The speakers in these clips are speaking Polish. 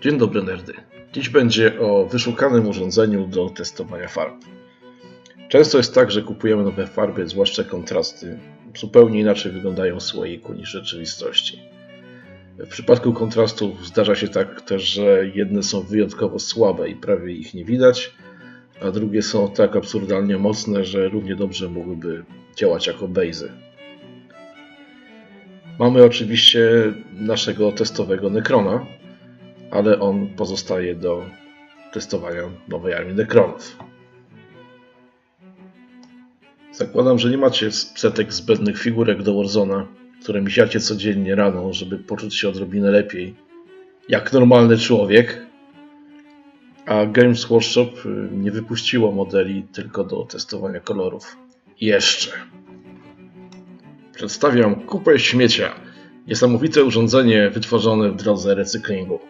Dzień dobry nerdy. Dziś będzie o wyszukanym urządzeniu do testowania farb. Często jest tak, że kupujemy nowe farby, zwłaszcza kontrasty. Zupełnie inaczej wyglądają w słoiku niż w rzeczywistości. W przypadku kontrastów zdarza się tak też, że jedne są wyjątkowo słabe i prawie ich nie widać, a drugie są tak absurdalnie mocne, że równie dobrze mogłyby działać jako bejzy. Mamy oczywiście naszego testowego Necrona, ale on pozostaje do testowania nowej armii Necronów. Zakładam, że nie macie setek zbędnych figurek do Warzona, które misiacie codziennie rano, żeby poczuć się odrobinę lepiej, jak normalny człowiek. A Games Workshop y, nie wypuściło modeli tylko do testowania kolorów. Jeszcze. Przedstawiam kupę śmiecia. Niesamowite urządzenie wytworzone w drodze recyklingu.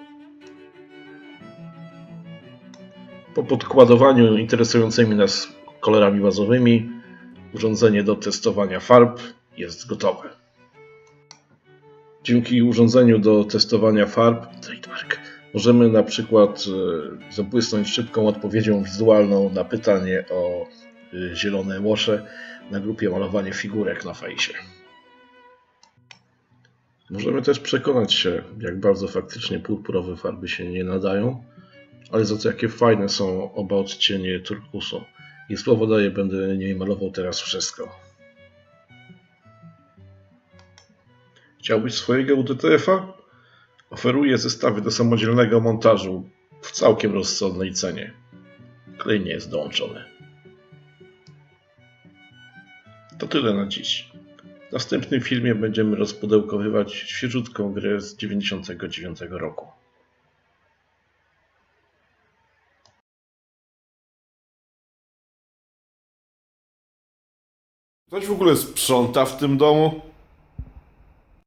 Po podkładowaniu interesującymi nas kolorami bazowymi, urządzenie do testowania farb jest gotowe. Dzięki urządzeniu do testowania farb, trademark, możemy na przykład e, zabłysnąć szybką odpowiedzią wizualną na pytanie o e, zielone łosze na grupie malowanie figurek na fejsie. Możemy też przekonać się, jak bardzo faktycznie purpurowe farby się nie nadają, ale za to jakie fajne są oba odcienie turkusu. I słowo daję, będę nie malował teraz wszystko. Chciałbyś swojego UDTF-a? Oferuję zestawy do samodzielnego montażu w całkiem rozsądnej cenie. Klej nie jest dołączony. To tyle na dziś. W następnym filmie będziemy rozpudełkowywać świeżutką grę z 99 roku. Ktoś w ogóle sprząta w tym domu?